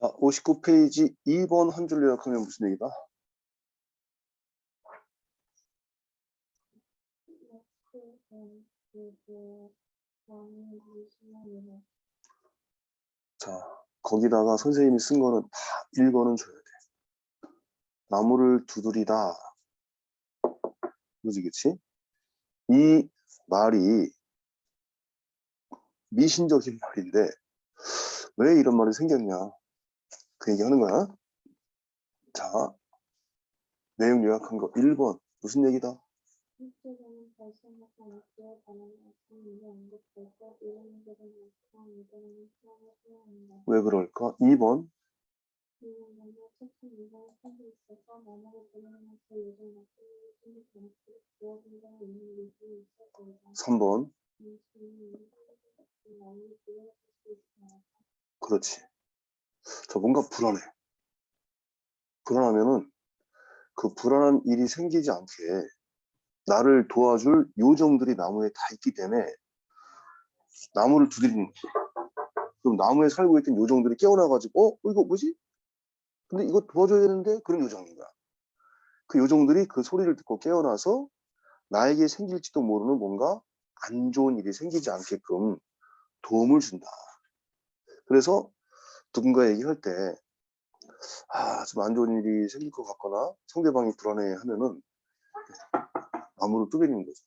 자, 59페이지 2번 한 줄 요약하면 무슨 얘기다? 자, 거기다가 선생님이 쓴 거는 다 읽어는 줘야 돼. 나무를 두드리다. 그지, 그치? 이 말이 미신적인 말인데, 왜 이런 말이 생겼냐? 그 얘기 하는 거야. 자, 내용 요약한 거 1번. 무슨 얘기다? 왜 그럴까? 2번. 이는 먼저 책임 이상의 책이 있어서 나무를 부르면서 요즘 맡기는 힘이 잘못되고 부어진다는 의미를 일수 있어서이다. 3번. 이 시인은 이런 나무를 부르실 수 있습니다. 그렇지. 저 뭔가 불안해. 불안하면은 그 불안한 일이 생기지 않게 나를 도와줄 요정들이 나무에 다 있기 때문에 나무를 두드리는 거야. 그럼 나무에 살고 있던 요정들이 깨어나가지고 어? 이거 뭐지? 근데 이거 도와줘야 되는데 그런 요정인 거야. 그 요정들이 그 소리를 듣고 깨어나서 나에게 생길지도 모르는 뭔가 안 좋은 일이 생기지 않게끔 도움을 준다. 그래서 누군가 얘기할 때, 아, 좀 안 좋은 일이 생길 것 같거나 상대방이 불안해 하면은 나무를 두드리는 거죠.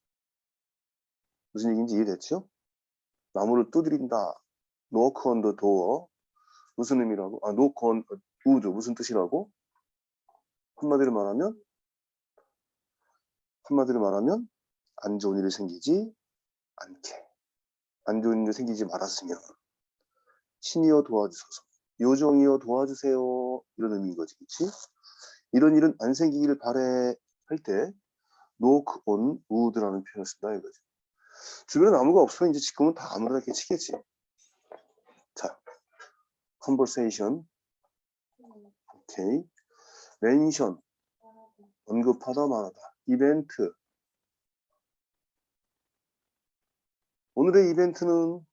무슨 얘기인지 이해됐죠? 나무를 두드린다. knock on the door. 무슨 의미라고? 아, knock on wood. 무슨 뜻이라고? 한마디로 말하면, 한마디로 말하면, 안 좋은 일이 생기지 않게. 안 좋은 일이 생기지 말았으면, 신이여 도와주소서. 요정이여 도와주세요. 이런 의미인 거지, 그치? 이런 일은 안 생기기를 바래 할 때, knock on wood라는 표현을 쓴다 이거죠. 주변에 나무가 없으면 이제 지금은 다 아무나 이렇게 치겠지. 자, conversation, 오케이. mention, 언급하다 말하다. 이벤트. 오늘의 이벤트는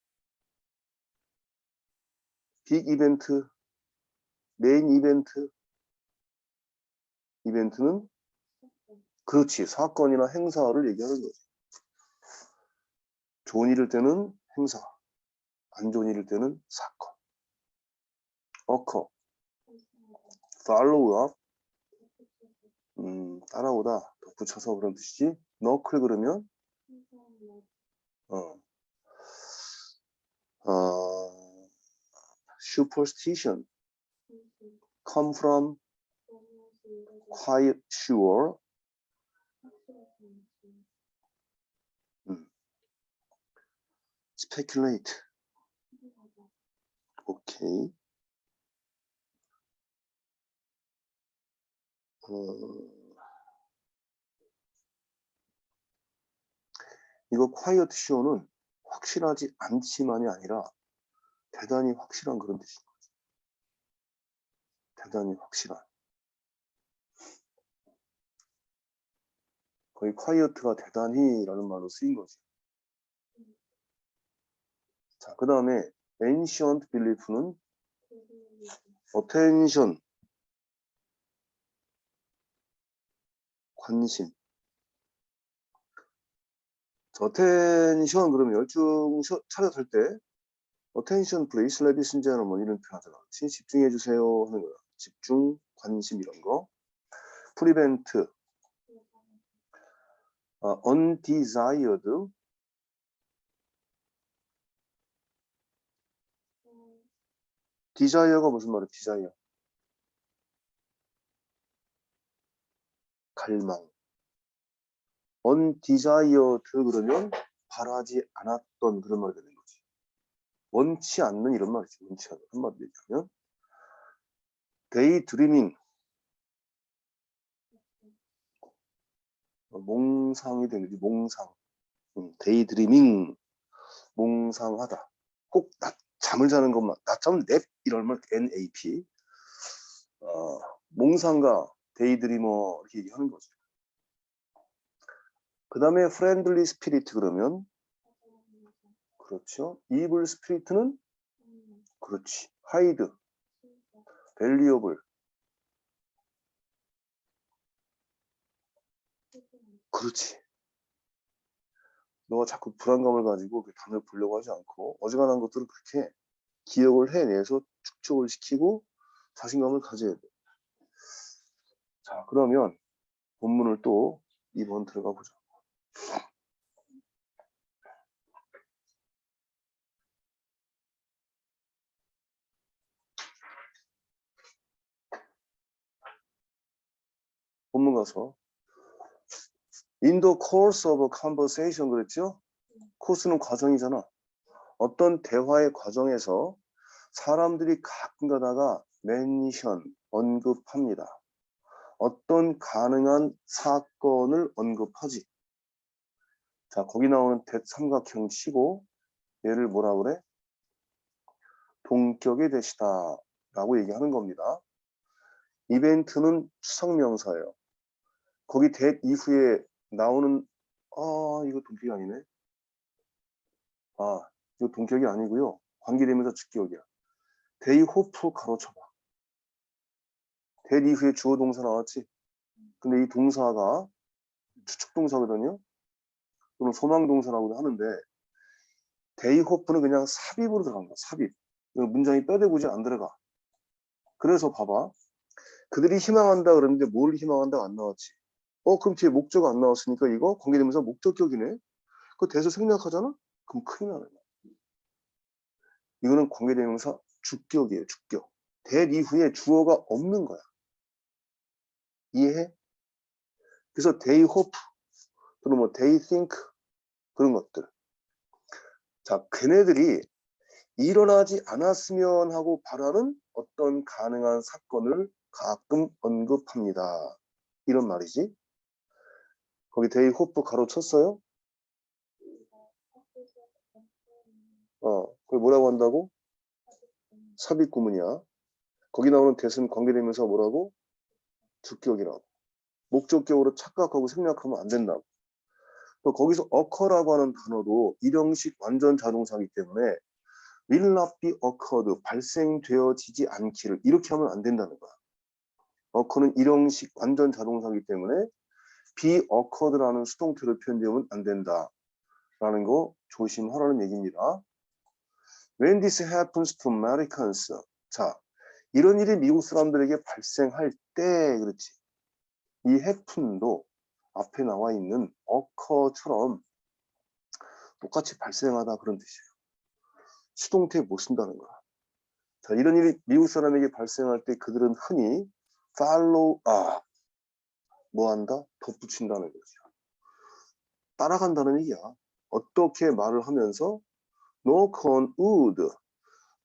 빅 이벤트, 메인 이벤트. 이벤트는 그렇지. 사건이나 행사를 얘기하는 거지. 좋은 일일 때는 행사, 안 좋은 일일 때는 사건. occur, follow up, 음, 따라오다, 덧붙여서 그런 뜻이지. knock 그러면, 어, 어, superstition, come from, quiet, sure, speculate. 오케이. 어, 이거 quiet sure는 확실하지 않지만이 아니라 대단히 확실한 그런 뜻인 거죠. 대단히 확실한. 거의 quiet가 대단히라는 말로 쓰인 거지. 자, 그 다음에 ancient belief는 attention, 관심. 자, attention 그러면 열중 셔- 차렷할 때 attention please ladies and gentlemen 이런 표현 하잖아. 집중해 주세요 하는 거야. 집중, 관심 이런 거. prevent, 어, undesired, desire가 무슨 말이야? desire. 갈망. undesired 그러면 바라지 않았던 그런 말이 거지. 원치 않는 이런 말이지. 원치 않는 한마디로 얘기하면 daydreaming 어, 몽상이 되는 거지. 몽상. 음, daydreaming 몽상하다. 꼭 낮, 잠을 자는 것만 낮잠은 냅 이런 말 NAP 어, 몽상가 데이드리머 이렇게 얘기하는 거죠. 그 다음에 friendly spirit 그러면 그렇죠. evil spirit는 그렇지. hide valuable. 그렇지. 너가 자꾸 불안감을 가지고 그 단어를 보려고 하지 않고 어지간한 것들은 그렇게 기억을 해내서 축적을 시키고 자신감을 가져야 돼. 자, 그러면 본문을 또 2번 들어가 보자. 본문 가서 In the course of a conversation 그랬죠? 코스는 과정이잖아. 어떤 대화의 과정에서 사람들이 가끔 가다가 mention, 언급합니다. 어떤 가능한 사건을 언급하지. 자, 거기 나오는 대삼각형 치고 얘를 뭐라 그래? 동격의 대시다 라고 얘기하는 겁니다. 이벤트는 추상명사예요. 거기 대 이후에 나오는 아 이거 동격이 아니네. 아 이거 동격이 아니고요. 관계되면서 주격이야. 데이 호프 가로쳐봐. 대 이후에 주어 동사 나왔지. 근데 이 동사가 추측 동사거든요. 또는 소망 동사라고도 하는데 데이 호프는 그냥 삽입으로 들어간 거야. 삽입. 문장이 뼈대고지 안 들어가. 그래서 봐봐. 그들이 희망한다 그러는데 뭘 희망한다 안 나왔지. 어 그럼 뒤에 목적 안 나왔으니까 이거 관계되면서 목적격이네. 그 대서 생략하잖아? 그럼 큰일 나는. 이거는 관계대명사 주격이에요. 주격. 대 이후에 주어가 없는 거야. 이해해? 그래서 they hope 또는 뭐 they think 그런 것들. 자, 걔네들이 일어나지 않았으면 하고 바라는 어떤 가능한 사건을 가끔 언급합니다. 이런 말이지. 거기 데이 호프 가로 쳤어요? 어, 그걸 뭐라고 한다고? 삽입 구문이야. 거기 나오는 대은 관계되면서 뭐라고? 주격이라고. 목적격으로 착각하고 생략하면 안 된다고. 또 거기서 occur라고 하는 단어도 일형식 완전 자동사이기 때문에 will not be occurred, 발생되어지지 않기를 이렇게 하면 안 된다는 거야. occur는 일형식 완전 자동사이기 때문에 be occurred라는 수동태로 표현되면 안 된다라는 거 조심하라는 얘기입니다. When this happens to Americans, 자 이런 일이 미국 사람들에게 발생할 때 그렇지 이 happen도 앞에 나와 있는 occur처럼 똑같이 발생하다 그런 뜻이에요. 수동태 못 쓴다는 거야. 자, 이런 일이 미국 사람에게 발생할 때 그들은 흔히 follow, 아, 뭐 한다? 덧붙인다는 거죠. 따라간다는 얘기야. 어떻게 말을 하면서 knock on wood,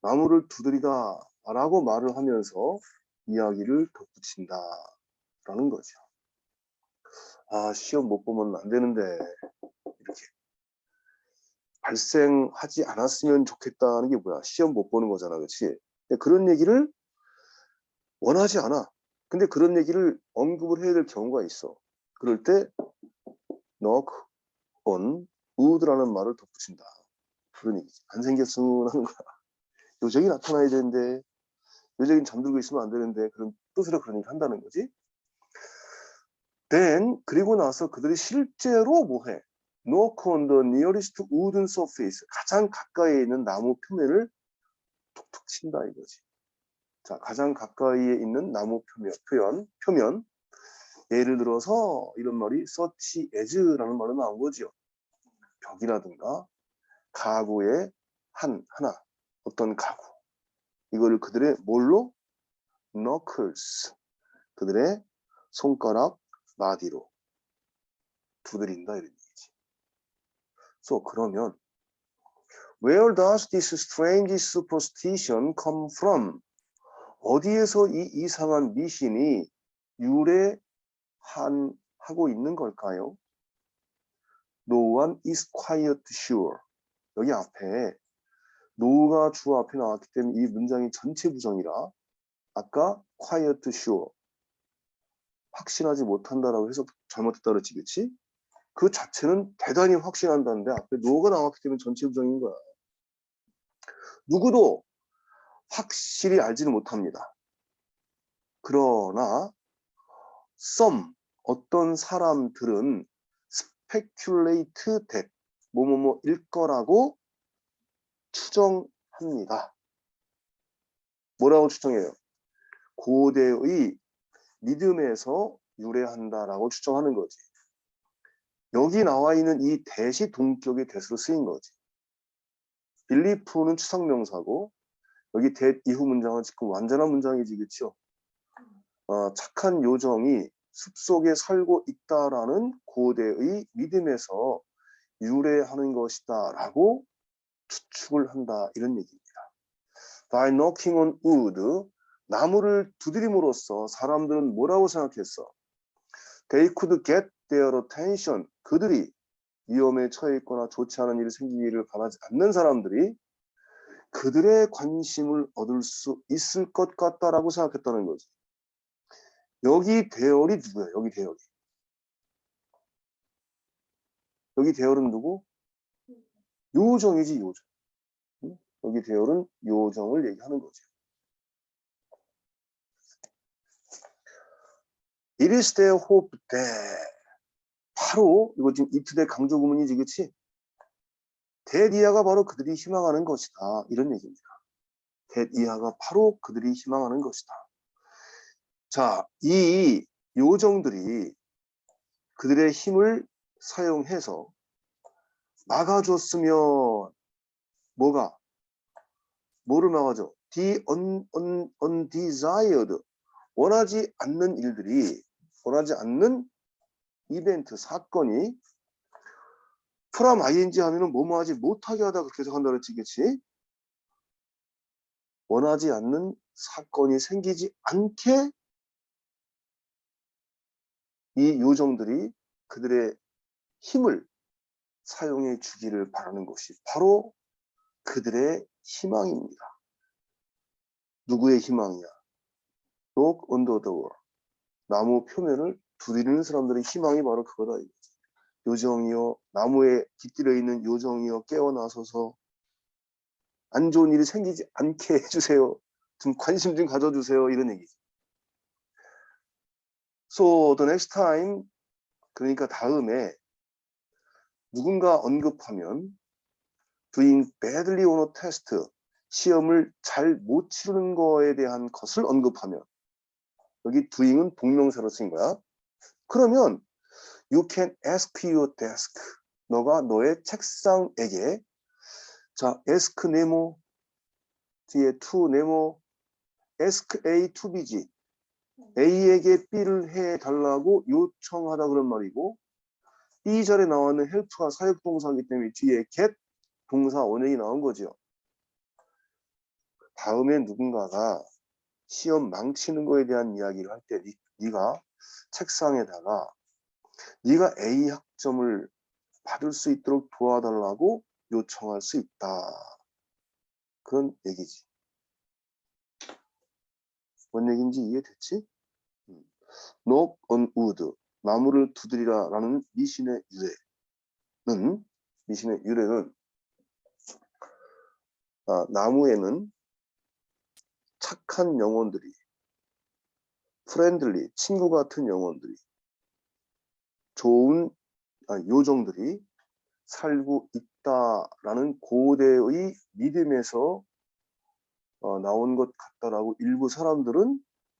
나무를 두드리다 라고 말을 하면서 이야기를 덧붙인다 라는 거죠. 아, 시험 못 보면 안 되는데, 이렇게. 발생하지 않았으면 좋겠다는 게 뭐야? 시험 못 보는 거잖아, 그렇지? 그런 얘기를 원하지 않아. 근데 그런 얘기를 언급을 해야 될 경우가 있어. 그럴 때 knock on wood라는 말을 덧붙인다. 그런 얘기지. 안 생겼으면 하는 거야. 요정이 나타나야 되는데 요정이 잠들고 있으면 안 되는데 그런 뜻으로 그런 얘기 한다는 거지. then 그리고 나서 그들이 실제로 뭐해? knock on the nearest wooden surface 가장 가까이에 있는 나무 표면을 툭툭 친다 이거지. 자, 가장 가까이에 있는 나무 표면, 표현, 표면. 예를 들어서 이런 말이 such as라는 말로 나온 거죠. 벽이라든가 가구의 한 하나 어떤 가구 이거를 그들의 뭘로 knuckles 그들의 손가락 마디로 두드린다 이런 얘기지. So 그러면 Where does this strange superstition come from? 어디에서 이 이상한 미신이 유래한 하고 있는 걸까요? No one is quite sure. 여기 앞에 no가 주어 앞에 나왔기 때문에 이 문장이 전체 부정이라 아까 quiet sure 확신하지 못한다라고 해서 잘못했다 그랬지 그치? 그 자체는 대단히 확신한다는데 앞에 no가 나왔기 때문에 전체 부정인 거야. 누구도 확실히 알지는 못합니다. 그러나 some 어떤 사람들은 speculate that 뭐뭐뭐일 거라고 추정합니다. 뭐라고 추정해요? 고대의 믿음에서 유래한다라고 추정하는 거지. 여기 나와 있는 이 대시 동격의 대수로 쓰인 거지. 빌리프는 추상명사고 여기 대 이후 문장은 지금 완전한 문장이지 그렇죠? 어, 착한 요정이 숲속에 살고 있다라는 고대의 믿음에서 유래하는 것이다 라고 추측을 한다 이런 얘기입니다. By knocking on wood 나무를 두드림으로써 사람들은 뭐라고 생각했어? They could get their attention. 그들이 위험에 처해 있거나 좋지 않은 일이 생기기를 바라지 않는 사람들이 그들의 관심을 얻을 수 있을 것 같다라고 생각했다는 거지. 여기 대열이 누구야? 여기 대열이. 여기 대열은 누구? 요정이지 요정. 응? 여기 대열은 요정을 얘기하는 거지. It is their hope that 바로 이거 지금 이트대 강조 구문이지 그치? 대디아가 바로 그들이 희망하는 것이다 이런 얘기입니다. 대디아가 바로 그들이 희망하는 것이다. 자, 이 요정들이 그들의 힘을 사용해서 막아줬으면 뭐가 뭐를 막아줘? The un, un, undesired 원하지 않는 일들이 원하지 않는 이벤트 사건이 프람 ing 하면은 뭐뭐 하지 못하게 하다 그렇게 해석한다 그랬지 그치? 원하지 않는 사건이 생기지 않게 이 요정들이 그들의 힘을 사용해 주기를 바라는 것이 바로 그들의 희망입니다. 누구의 희망이야? The wall. 나무 표면을 두드리는 사람들의 희망이 바로 그거다. 요정이여 나무에 깃들여 있는 요정이여 깨어나서서 안 좋은 일이 생기지 않게 해주세요. 좀 관심 좀 가져주세요. 이런 얘기지. So the next time 그러니까 다음에 누군가 언급하면 doing badly on a test 시험을 잘 못 치르는 거에 대한 것을 언급하면 여기 doing은 동명사로 쓰인 거야. 그러면 you can ask your desk. 너가 너의 책상에게 자 ask 네모 뒤에 to 네모 ask A to B지. A에게 B를 해 달라고 요청하다 그런 말이고 B 절에 나와는 help가 사역동사이기 때문에 뒤에 get 동사 원형이 나온 거죠. 다음에 누군가가 시험 망치는 거에 대한 이야기를 할 때 네가 책상에다가 네가 A 학점을 받을 수 있도록 도와달라고 요청할 수 있다. 그런 얘기지. 뭔 얘기인지 이해됐지? 음. Knock on wood. 나무를 두드리라 라는 미신의 유래는 미신의 유래는 아, 나무에는 착한 영혼들이 프렌들리 친구 같은 영혼들이 좋은 아, 요정들이 살고 있다라는 고대의 믿음에서 어, 나온 것 같다라고 일부 사람들은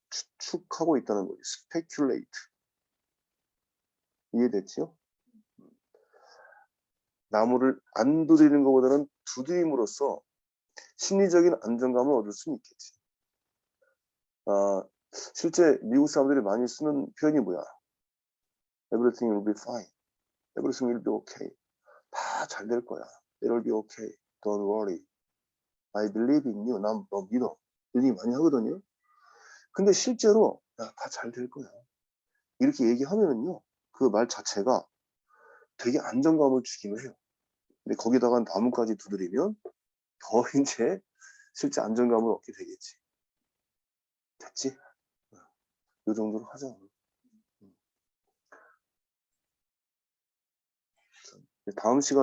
추측하고 있다는 거죠. speculate. 이해됐죠? 나무를 안 두드리는 것보다는 두드림으로써 심리적인 안정감을 얻을 수는 있겠지. 아, 실제 미국 사람들이 많이 쓰는 표현이 뭐야? Everything will be fine. Everything will be okay. 다 잘 될 거야. It will be okay. Don't worry. I believe in you. 난 너 믿어. 얘기 많이 하거든요. 근데 실제로 다 잘 될 거야. 이렇게 얘기하면은요. 그 말 자체가 되게 안정감을 주기는 해요. 근데 거기다가 나무까지 두드리면 더 이제 실제 안정감을 얻게 되겠지. 됐지? 이 정도로 하자. 다음 시간